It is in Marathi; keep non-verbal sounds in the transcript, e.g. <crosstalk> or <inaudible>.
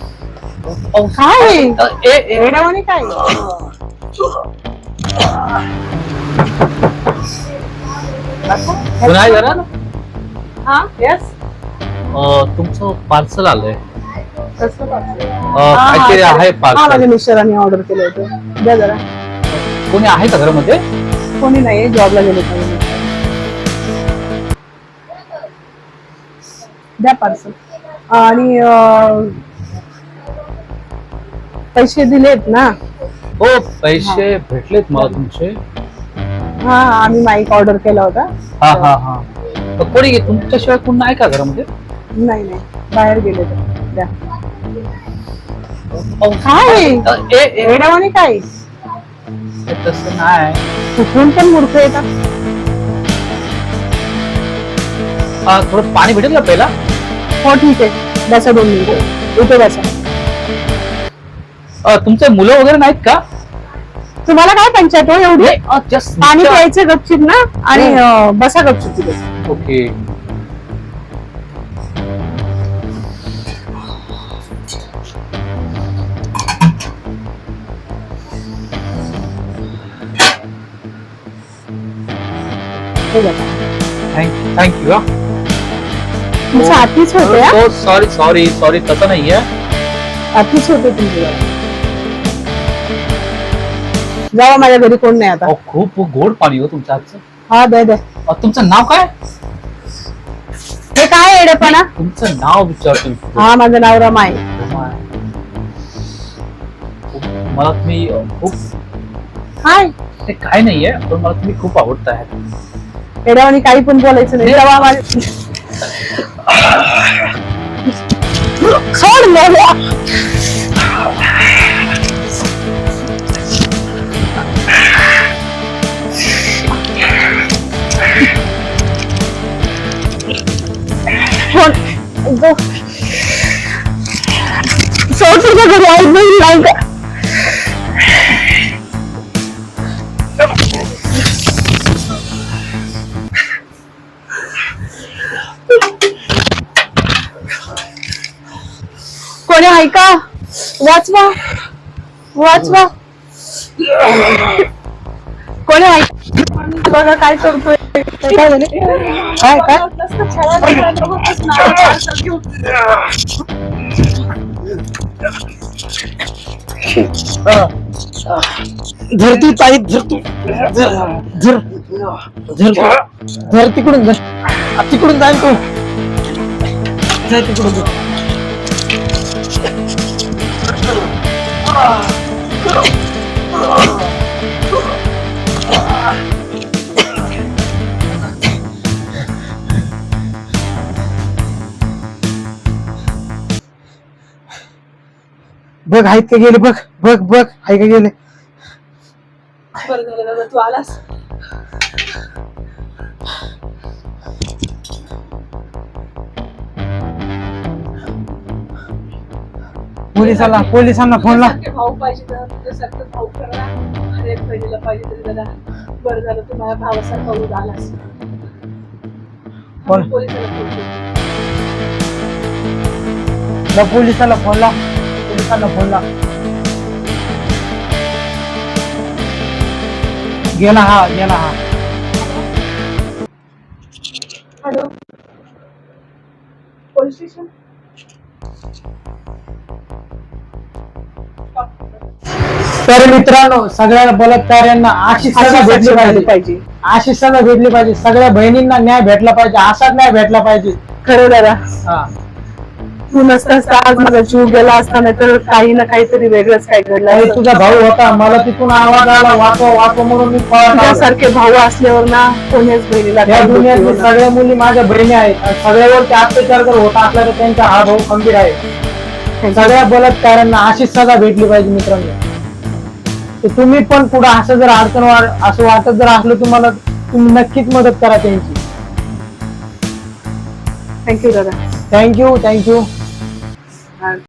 काय? अ, ए ए. येड्यावानी काय? पुन्हा जरा? हा? येस तुमचं पार्सल आलंय. काहीतरी आहे माझ्या पार्सल मिस्टरांनी ऑर्डर केलं होतं. द्या जरा. कोणी आहे का घरामध्ये? कोणी नाही जॉबला गेले पाहिजे द्या पार्सल आणि अं, पैसे दिलेत ना. हो पैसे भेटलेत मला तुमचे. हा आम्ही माईक ऑर्डर केला होता. हा हा हा. कोणी गे- तुमच्याशिवाय कोण नाही का घरामध्ये? नाही नाही. बाहेर गेले तर द्या. काय? ए काय? तसं नाही. कुठून पण मूर्ख येतात अ, थोडं पाणी भेटेल का पहिला हो ठीक आहे. बसा दोन मिनिटं. इथे बसा. तुमचे मुलं वगैरे नाहीत का तुम्हाला काय पंचायत हो एवढी अ, just पाणी प्यायचं गपचिप ना आणि हो. बसा गपचिप तिथे ओके हे. थँक्यू हा तुमचं आतीच होते हा? हो सॉरी सॉरी सॉरी तसं नाहीये आतीच होते तुमचे जरा. जावा माझ्या घरी कोण नाही आता. अहो, खूप गोड पाणी हो तुमच्या हातचं हा द्या अ, तुमचं नाव काय? हे काय येडेपणा? तुमचं नाव विचारतो मी. हा माझं नाव रमाय रमाय. खूप- मला तुम्ही अ, खूप हाय. ते काय नाहीये पण मला तुम्ही खूप आवडताय. येड्यावानी काही पण बोलायचं नाही. जावा माझ्या <laughs> सोड मेल्या. सोड. गो. घरी आई बहीण नाही का कोणी ऐका? वाचवा वाचवा कोणी ऐका? बघा काय करतोय. काय झाले काय काय धरती ताई धरतो धर धर धर तिकडून धर. तिकडून जाईल तू. जाय तिकडून जा. बघ आहेत का गेले? बघ बघ बघ आहे का गेले? बरं झालं दादा तू आलास? पोलिसाला पोलिसांना फोन लाव. तुझ्यासारखे भाऊ पाहिजे तुझ्यासारखे भाऊ करा. अरे एक बहिणीला पाहिजे तरी दादा. बरं झालं तू माझ्या भावासारखा होऊन आलास. कोण? पोलिसाला फोन केला. लाव पोलिसाला फोन लाव. पोलिसांना फोन लाव गेला हा गेला हा. हॅलो. पोलीस स्टेशन तर मित्रांनो सगळ्या बलात्कार्यांना अशी सजा भेटली पाहिजे. पाहिजे. भेटली पाहिजे. सगळ्या बहिणींना न्याय भेटला पाहिजे. असाच न्याय भेटला पाहिजे. खरं दादा. हा. तू नसतास तर आज माझा जीव गेला असता नाही तर काही ना काहीतरी वेगळंच काय घडलं आणि असतं. तुझा भाऊ होता मला तिथून आवाज आला वाचव वाचव म्हणून मी पळत आलो. तुझ्यासारखे भाऊ असल्यावर ना कोणीच बहिणीला या सगळ्या मुली माझ्या बहिणी आहेत. आणि सगळ्यावरती अत्याचार जर होत असला तर त्यांचा हा भाऊ खंबीर आहे. सगळ्या बलात्कारांना अशीच सजा भेटली पाहिजे मित्रांनो. तर तुम्ही पण पुढे असं जर अडचण वा- असं वाटत जर असलं तुम्हाला तुम्ही नक्कीच मदत करा त्यांची. थँक्यू दादा. Thank you thank you. हा.